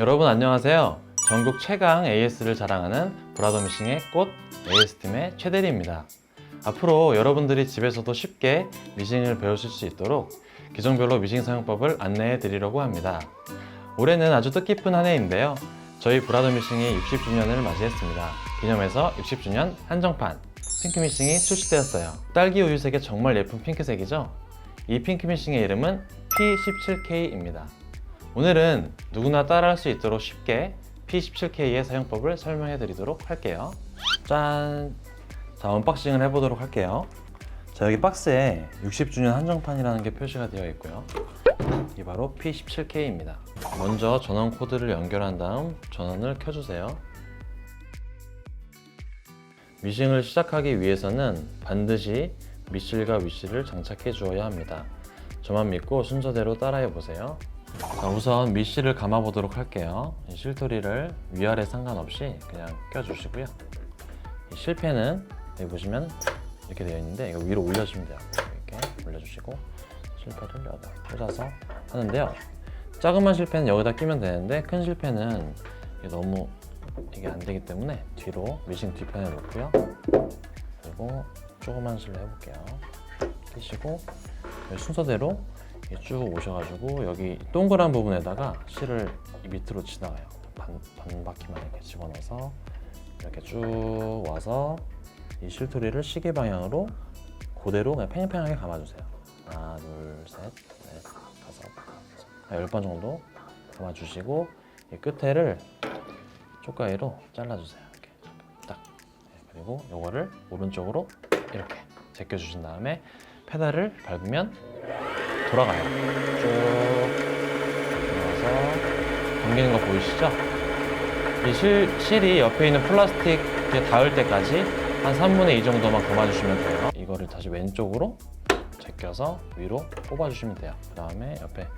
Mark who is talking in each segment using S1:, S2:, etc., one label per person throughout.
S1: 여러분 안녕하세요. 전국 최강 AS를 자랑하는 브라더미싱의 꽃 AS팀의 최대리입니다. 앞으로 여러분들이 집에서도 쉽게 미싱을 배우실 수 있도록 기종별로 미싱 사용법을 안내해 드리려고 합니다. 올해는 아주 뜻깊은 한 해인데요. 저희 브라더미싱이 60주년을 맞이했습니다. 기념해서 60주년 한정판 핑크 미싱이 출시되었어요. 딸기 우유색의 정말 예쁜 핑크색이죠? 이 핑크 미싱의 이름은 P17K입니다. 오늘은 누구나 따라할 수 있도록 쉽게 P17K의 사용법을 설명해 드리도록 할게요. 짠! 자, 언박싱을 해보도록 할게요. 자, 여기 박스에 60주년 한정판이라는 게 표시가 되어 있고요. 이게 바로 P17K입니다. 먼저 전원 코드를 연결한 다음 전원을 켜주세요. 미싱을 시작하기 위해서는 반드시 미실과 위실을 장착해 주어야 합니다. 저만 믿고 순서대로 따라해 보세요. 자, 우선 미실을 감아 보도록 할게요. 이 실토리를 위아래 상관없이 그냥 껴주시고요. 이 실패는 여기 보시면 이렇게 되어 있는데 이거 위로 올려주시면 돼요. 이렇게 올려주시고 실패를 여기다 꽂아서 하는데요. 작은 실패는 여기다 끼면 되는데 큰 실패는 이게 너무 이게 안 되기 때문에 뒤로 미싱 뒤편에 놓고요. 그리고 조그만 실로 해볼게요. 끼시고 순서대로 쭉 오셔가지고 여기 동그란 부분에다가 실을 이 밑으로 지나가요. 반, 반 바퀴만 이렇게 집어넣어서 이렇게 쭉 와서 이 실토리를 시계 방향으로 그대로 그냥 팽팽하게 감아주세요. 하나, 둘, 셋, 넷, 다섯, 여섯, 열번 정도 감아주시고 이 끝에를 쪽가위로 잘라주세요. 이렇게 딱. 네, 그리고 요거를 오른쪽으로 이렇게 제껴주신 다음에 페달을 밟으면 돌아가요. 쭉 돌아서 당기는 거 보이시죠? 이 실, 실이 옆에 있는 플라스틱에 닿을 때까지 한 3분의 2 정도만 감아주시면 돼요. 이거를 다시 왼쪽으로 제껴서 위로 뽑아주시면 돼요. 그 다음에 옆에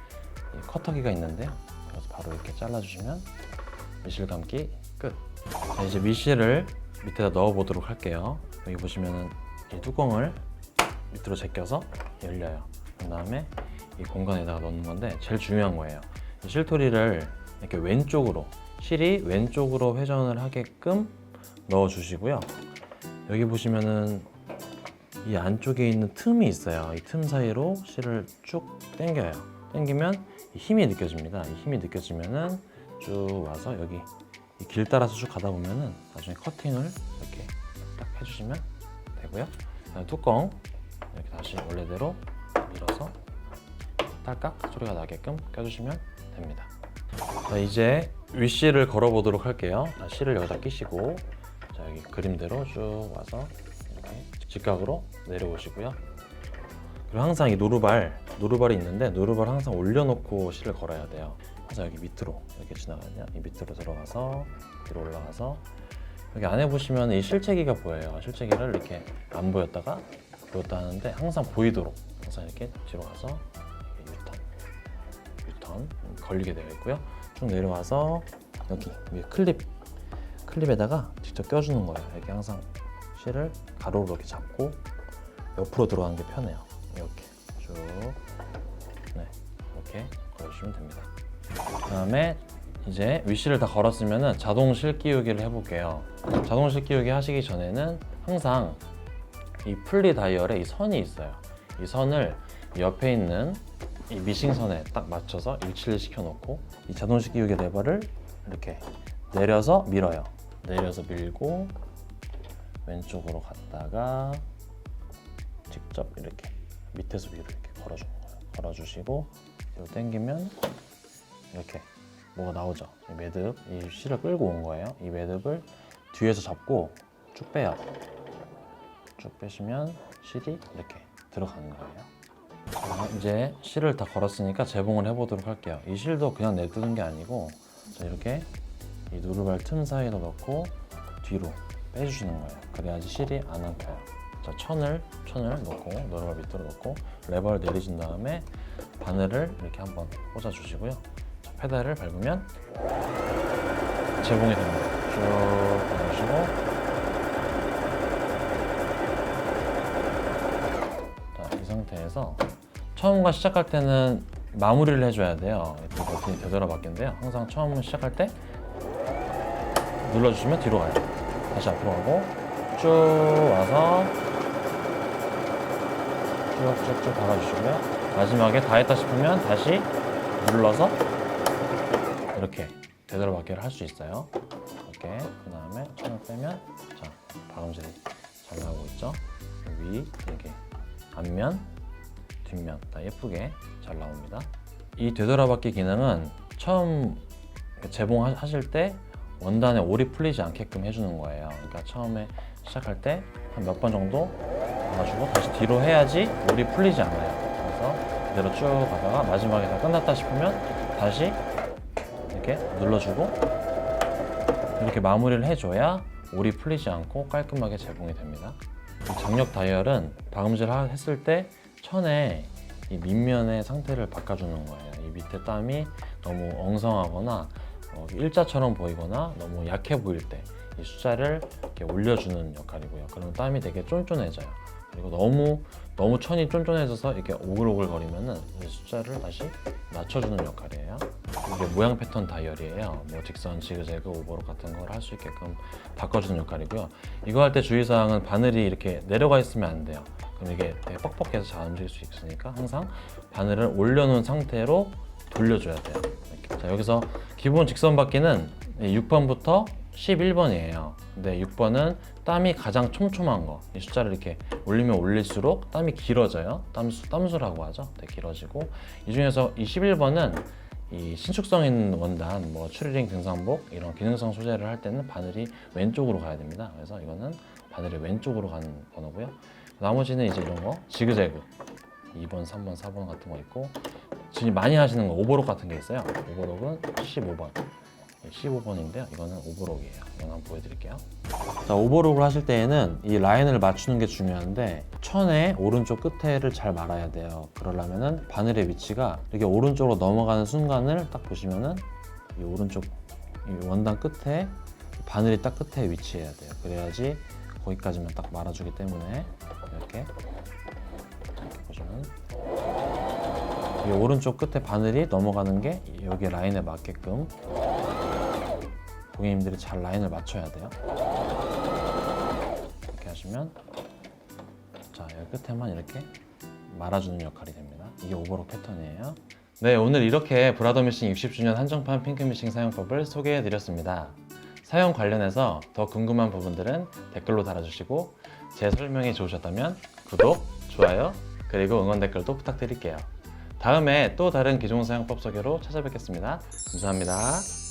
S1: 이 커터기가 있는데요. 그래서 바로 이렇게 잘라주시면 미실 감기 끝. 자, 이제 미실을 밑에다 넣어 보도록 할게요. 여기 보시면은 이 뚜껑을 밑으로 제껴서 열려요. 그 다음에 이 공간에다가 넣는 건데 제일 중요한 거예요. 이 실토리를 이렇게 왼쪽으로 실이 왼쪽으로 회전을 하게끔 넣어 주시고요. 여기 보시면은 이 안쪽에 있는 틈이 있어요. 이 틈 사이로 실을 쭉 당겨요. 당기면 이 힘이 느껴집니다. 이 힘이 느껴지면은 쭉 와서 여기 이길 따라서 쭉 가다 보면은 나중에 커팅을 이렇게 딱 해주시면 되고요. 그다음에 뚜껑 이렇게 다시 원래대로 밀어서 딸깍 소리가 나게끔 껴주시면 됩니다. 자, 이제 윗실을 걸어 보도록 할게요. 자, 실을 여기다 끼시고 자, 여기 그림대로 쭉 와서 직각으로 내려오시고요. 그리고 항상 이 노루발, 노루발이 있는데 노루발 항상 올려놓고 실을 걸어야 돼요. 항상 여기 밑으로 이렇게 지나가냐, 이 밑으로 들어가서 뒤로 올라가서 여기 안에 보시면 이 실체기가 보여요. 실체기를 이렇게 안 보였다가 보였다 하는데 항상 보이도록 항상 이렇게 뒤로 가서 유턴 걸리게 되어 있고요. 쭉 내려와서 여기 위에 클립, 클립에다가 직접 껴주는 거예요. 이렇게 항상 실을 가로로 이렇게 잡고 옆으로 들어가는 게 편해요. 이렇게 쭉, 네, 이렇게 걸어주시면 됩니다. 그다음에 이제 위실을 다 걸었으면은 자동 실 끼우기를 해볼게요. 자동 실 끼우기 하시기 전에는 항상 이 플리 다이얼에 이 선이 있어요. 이 선을 옆에 있는 이 미싱선에 딱 맞춰서 일치를 시켜놓고 이 자동식 끼우기 레버를 이렇게 내려서 밀어요. 내려서 밀고 왼쪽으로 갔다가 직접 이렇게 밑에서 위로 이렇게 걸어주는 거예요. 걸어주시고 뒤로 당기면 이렇게 뭐가 나오죠. 이 매듭, 이 실을 끌고 온 거예요. 이 매듭을 뒤에서 잡고 쭉 빼요. 쭉 빼시면 실이 이렇게 들어가는 거예요. 자, 이제 실을 다 걸었으니까 재봉을 해보도록 할게요. 이 실도 그냥 내두는 게 아니고 자, 이렇게 이 누르발 틈 사이로 넣고 뒤로 빼주시는 거예요. 그래야지 실이 안 엉켜요. 자, 천을 천을 넣고 누르발 밑으로 넣고 레버를 내리신 다음에 바늘을 이렇게 한번 꽂아 주시고요. 자, 페달을 밟으면 재봉이 됩니다. 쭉 밟으시고 자, 이 상태에서 처음과 시작할 때는 마무리를 해줘야 돼요. 이 버튼이 되돌아 바뀌는데요. 항상 처음 시작할 때 눌러주시면 뒤로 가요. 다시 앞으로 가고 쭉 와서 쭉쭉쭉 박아주시고요. 마지막에 다 했다 싶으면 다시 눌러서 이렇게 되돌아받기를 할 수 있어요. 이렇게 그 다음에 천을 빼면 자 박음질이 잘 나오고 있죠. 위 이렇게 앞면 뒷면 다 예쁘게 잘 나옵니다. 이 되돌아받기 기능은 처음 재봉하실 때 원단에 올이 풀리지 않게끔 해주는 거예요. 그러니까 처음에 시작할 때 한 몇 번 정도 박아주고 다시 뒤로 해야지 올이 풀리지 않아요. 그래서 그대로 쭉 가다가 마지막에 다 끝났다 싶으면 다시 이렇게 눌러주고 이렇게 마무리를 해줘야 올이 풀리지 않고 깔끔하게 재봉이 됩니다. 이 장력 다이얼은 박음질 하- 했을 때 천에 이 밑면의 상태를 바꿔주는 거예요. 이 밑에 땀이 너무 엉성하거나 어, 일자처럼 보이거나 너무 약해 보일 때 이 숫자를 이렇게 올려주는 역할이고요. 그러면 땀이 되게 쫀쫀해져요. 그리고 너무 너무 천이 쫀쫀해져서 이렇게 오글오글 거리면은 이 숫자를 다시 낮춰주는 역할이에요. 이게 모양 패턴 다이얼이에요. 뭐 직선, 지그재그, 오버로 같은 걸 할 수 있게끔 바꿔주는 역할이고요. 이거 할 때 주의사항은 바늘이 이렇게 내려가 있으면 안 돼요. 그럼 이게 되게 뻑뻑해서 잘 움직일 수 있으니까 항상 바늘을 올려놓은 상태로 돌려줘야 돼요. 이렇게. 자 여기서 기본 직선 바퀴는 6번부터 11번이에요. 근데 6번은 땀이 가장 촘촘한 거. 이 숫자를 이렇게 올리면 올릴수록 땀이 길어져요. 땀수, 땀수라고 하죠. 되게 길어지고 이 중에서 이 11번은 이 신축성 있는 원단, 뭐 추리링 등산복 이런 기능성 소재를 할 때는 바늘이 왼쪽으로 가야 됩니다. 그래서 이거는 바늘이 왼쪽으로 가는 번호고요. 나머지는 이제 이런 거 지그재그 2번, 3번, 4번 같은 거 있고 지금 많이 하시는 거 오버록 같은 게 있어요. 오버록은 15번. 15번인데요. 이거는 오버록이에요. 이건 한번 보여드릴게요. 자, 오버록을 하실 때에는 이 라인을 맞추는 게 중요한데 천의 오른쪽 끝에를 잘 말아야 돼요. 그러려면은 바늘의 위치가 이렇게 오른쪽으로 넘어가는 순간을 딱 보시면은 이 오른쪽 이 원단 끝에 바늘이 딱 끝에 위치해야 돼요. 그래야지 거기까지만 딱 말아주기 때문에 이렇게 이렇게 보시면 이 오른쪽 끝에 바늘이 넘어가는 게 여기 라인에 맞게끔 고객님들이 잘 라인을 맞춰야 돼요. 이렇게 하시면 자 여기 끝에만 이렇게 말아주는 역할이 됩니다. 이게 오버록 패턴이에요. 네 오늘 이렇게 브라더 미싱 60주년 한정판 핑크 미싱 사용법을 소개해 드렸습니다. 사용 관련해서 더 궁금한 부분들은 댓글로 달아주시고 제 설명이 좋으셨다면 구독, 좋아요, 그리고 응원 댓글도 부탁드릴게요. 다음에 또 다른 기존 사용법 소개로 찾아뵙겠습니다. 감사합니다.